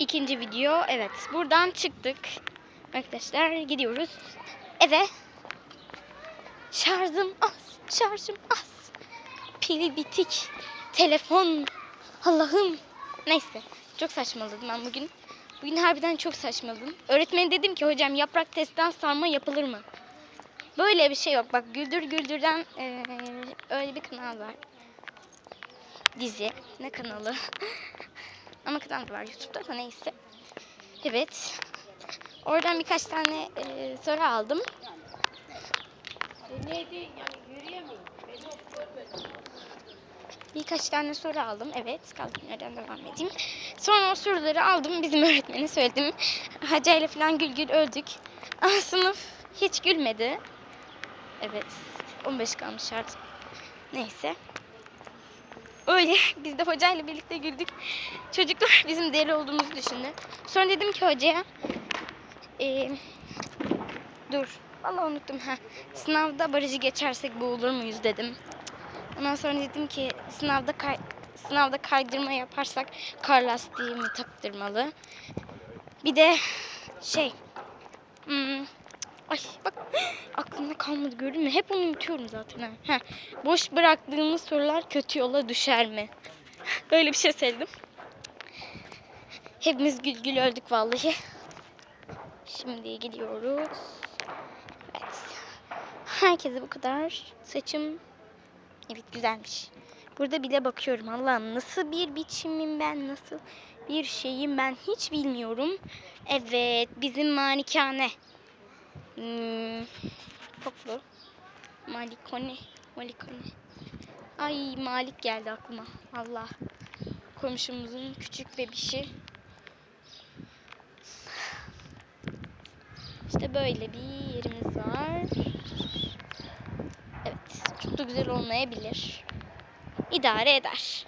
ikinci video. Evet buradan çıktık. Arkadaşlar gidiyoruz eve. Şarjım az. Şarjım az. Pili bitik. Telefon. Allah'ım. Neyse. Çok saçmaladım ben bugün. Bugün harbiden çok saçmaladım. Öğretmen dedim ki hocam yaprak testten sarma yapılır mı? Böyle bir şey yok. Bak Güldür Güldür'den eee, öyle bir kanal var. Dizi. Ne kanalı? Ama kanal var YouTube'da da neyse. Evet. Oradan birkaç tane eee, soru aldım. Neydi yani yürüyemiyorum. Birkaç tane soru aldım. Evet. Kaldığım yerden devam edeyim. Sonra o soruları aldım. Bizim öğretmene söyledim. Hacı ile falan gül gül öldük. Ama sınıf hiç gülmedi. Evet. 15 kalmış artık. Neyse. Öyle. Biz de hocayla birlikte güldük. Çocuklar bizim deli olduğumuzu düşündü. Sonra dedim ki hocaya eee, dur. Vallahi unuttum. Ha. Sınavda barajı geçersek boğulur muyuz dedim. Ondan sonra dedim ki sınavda kay sınavda kaydırma yaparsak kar lastiği mi taktırmalı? Bir de şey hmm, ay bak aklımda kalmadı gördün mü? Hep onu unutuyorum zaten. Ha. Boş bıraktığımız sorular kötü yola düşer mi? Böyle bir şey söyledim. Hepimiz gül gül öldük vallahi. Şimdi gidiyoruz. Evet. Herkese bu kadar. Saçım Evet güzelmiş. Burada bile bakıyorum Allah'ım nasıl bir biçimim ben nasıl bir şeyim ben hiç bilmiyorum. Evet bizim malikane. Hmm, koklu. Malikone. Malikone. Ay Malik geldi aklıma. Allah. Komşumuzun küçük bebişi. İşte böyle bir yerimiz var. Evet, çok da güzel olmayabilir. İdare eder.